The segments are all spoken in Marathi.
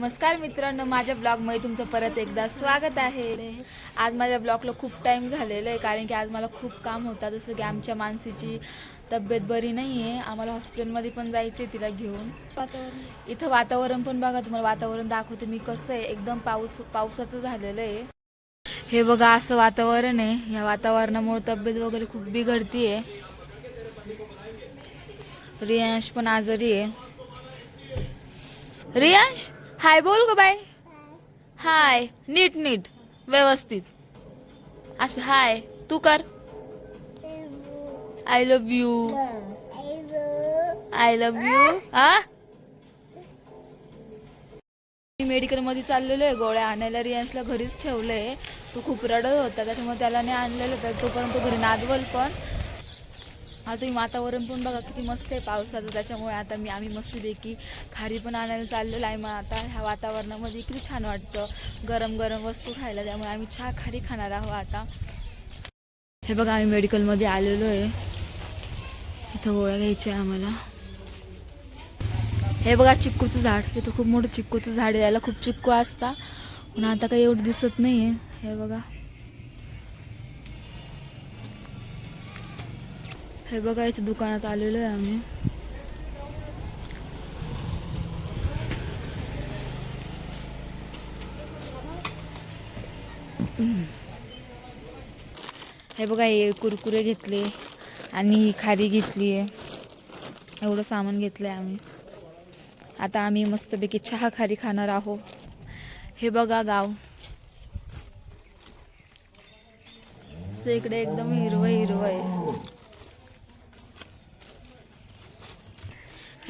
नमस्कार मित्रांनो माझ्या ब्लॉगमध्ये तुमचं परत एकदा स्वागत आहे. आज माझ्या ब्लॉगला खूप टाईम झालेलं आहे कारण की आज मला खूप काम होता. जसं की आमच्या मानसीची तब्येत बरी नाही आहे आम्हाला हॉस्पिटलमध्ये पण जायचं आहे तिला घेऊन. इथं वातावरण पण बघा तुम्हाला वातावरण दाखवते. मी कसं आहे एकदम पाऊस पावसाचं झालेलं आहे. हे बघा असं वातावरण आहे. ह्या वातावरणामुळे तब्येत वगैरे खूप बिघडतीये. रियांश पण आजारी आहे. रियांश? हाय बोल ग बाय हाय. नीट नीट. व्यवस्थित. असं हाय. तू कर. I love you I love you हा मी मेडिकलमध्ये चाललेलो आहे. गोळ्या आणायला रियांशला घरीच ठेवलंय. तो खूप रडत होता. त्याच्यामुळे त्याला नाही आणलेलं. तर तोपर्यंत घरी नादवल पण. आता तुम्ही वातावरण पण बघा किती मस्त आहे पावसाचं. त्याच्यामुळे आता मी आम्ही मस्तपैकी खारी पण आणायला चाललेलो आहे. मग आता ह्या वातावरणामध्ये किती छान वाटतं. गरम गरम वस्तू खायला. त्यामुळे आम्ही चहा खारी खाणार आहोत आता. हे बघा आम्ही मेडिकलमध्ये आलेलो आहे. इथं गोळ्या घ्यायच्या आहे आम्हाला. हे बघा चिक्कूचं झाड. इथं खूप मोठं चिक्कूचं झाड आहे. याला खूप चिक्कू असता. पण आता काही एवढं दिसत नाही आहे हे बघा. हे बघा इथे दुकानात आलेलो आहे आम्ही. हे बघा हे कुरकुरे घेतले आणि खारी घेतली आहे. एवढं सामान घेतलं आहे आम्ही. आता आम्ही मस्तपैकी चहा खारी खाणार आहोत. हे बघा गाव. इकडे एकदम हिरवं हिरवं आहे.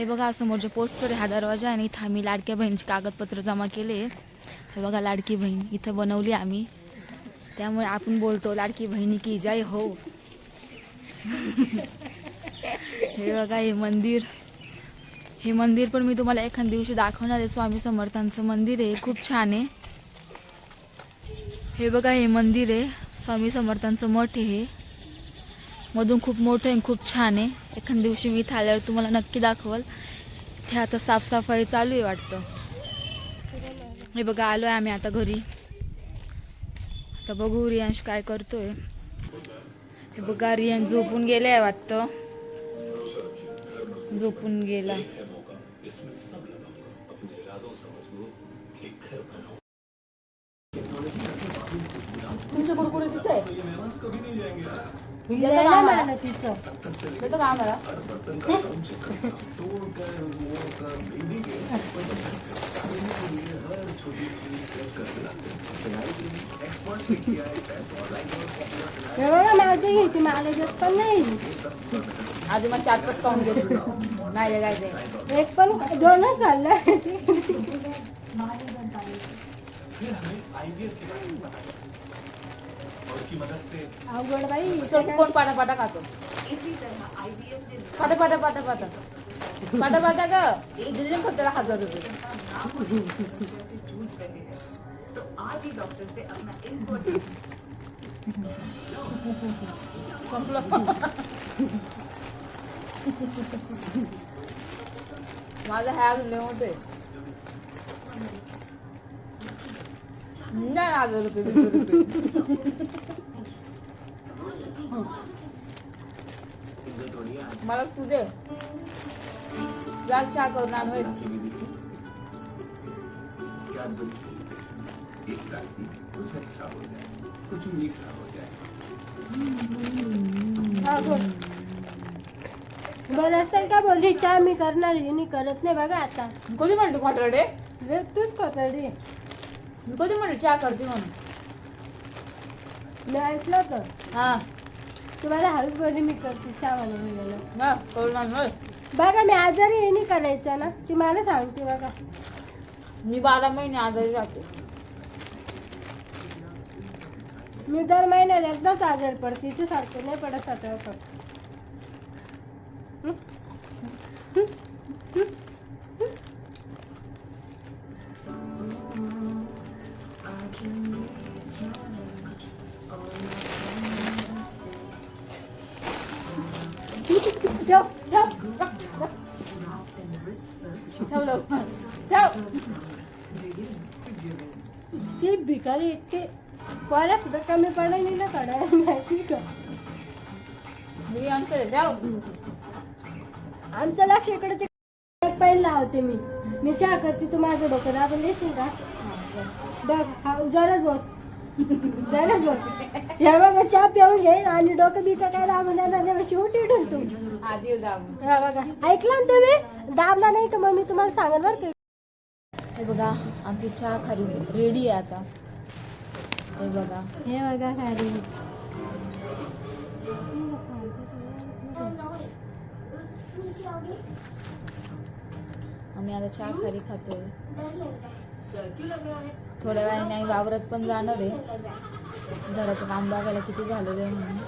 हे बघा समोरचे पोस्टर हा दरवाजा आणि इथं आम्ही लाडक्या बहिणीचे कागदपत्र जमा केले हे बघा लाडकी बहीण. इथं बनवली आम्ही. त्यामुळे आपण बोलतो लाडकी बहिणी की जय हो. हे बघा हे मंदिर. हे मंदिर पण मी तुम्हाला एखाद्या दिवशी दाखवणार आहे. स्वामी समर्थांचं मंदिर आहे. खूप छान आहे. हे बघा हे मंदिर आहे. स्वामी समर्थांचं मठ आहे. मधून खूप मोठं आहे आणि खूप छान आहे. एखाद्या दिवशी मी इथं आल्यावर तुम्हाला नक्की दाखवल. ते आता साफसफाई चालू आहे वाटतं. हे बघा आलो आहे आम्ही आता घरी. आता बघू रियांश काय करतोय. हे बघा रियांश झोपून गेले आहे वाटतं. झोपून गेला. तुमचे कुरकुरे तिथे आहे येतं का आम्हाला? येतं का आम्हाला. माझी घ्यायची मला देत पण नाही. आधी मग चार पाच काउंट घेतली नाही ते? एक पण दोनच खाल्लं अवघड बाई तो कोण पाटा पाटा खातो पाटा पाटा पाटा पाटा पाटा पाटा ग दिले फक्त त्याला हजार रुपये संपलं माझा ह्या अजून लय मोठे नाही हजार रुपये मलाच तू दे. जा चहा करून आण होय. बरं असतं का बोलली चहा मी करणार आहे मी करत नाही बघा आता. कधी म्हणते खोटरडे ले तूच कोतडी मी कधी म्हणते चहा करते म्हणून? मी ऐकलं होतं. हा. तुम्हाला हळूच बोलली मी करते चहा बनवलेलं ना करून आण होय. बघा मी आजारी आहे नाही करायचं ना. ती मला सांगते बघा. मी बारा महिने आजारी राहते. मी दर महिन्याला एकदाच आजारी पडते. तिथे सारखं नाही पडत सतरा हं? ठेव ठेव ठेवलं ठेव ती भिकारी इतके पोऱ्या सुद्धा कमी पडायला ना थोड्या वेळाने माहिती का? आमचं लक्ष इकडे ते पैल लावते मी. मी चहा करते तू माझं डोकं दाबून देशील का? बघ हा जरच बघ हे बघा चहा पिऊन घेईन आणि डोकं बिकं काय नाही शेवटी उठून तू. हा बघा. ऐकलं ना तुम्ही? दाबला नाही का मग मी तुम्हाला सांगेल बरं का? हे बघा आमची चहा खारी रेडी आहे आता. हे बघा. हे बघा खाली आम्ही आता चहा खारी खातोय. थोड्या वेळाने आम्ही वावरात पण जाणार आहे. घराचं काम बघायला किती झालेलं आहे म्हणून.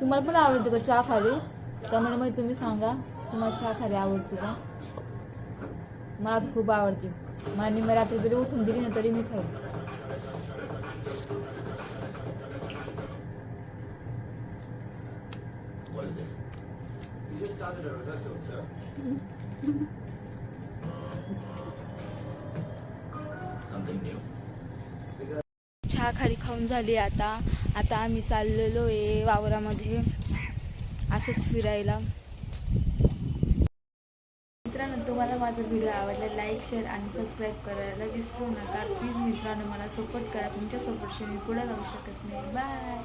तुम्हाला पण आवडते का चहा खाली त्यामुळे मग तुम्ही सांगा. तुम्हाला चहा खाली आवडते का? मला खूप आवडते. मान्य मी रात्री जरी उठून दिली ना तरी मी खाईल just started a rehearsal, sir. Something new. चहा खाली खाऊन झाली आता. आता आम्ही चाललेलो आहे वावरामध्ये. असंच फिरायला. मित्रांनो तुम्हाला माझा व्हिडिओ आवडला लाईक शेअर आणि सबस्क्राईब करायला विसरू नका. प्लीज मित्रांनो मला सपोर्ट करा. तुमच्या सपोर्टशी मी पुढे जाऊ शकत नाही. बाय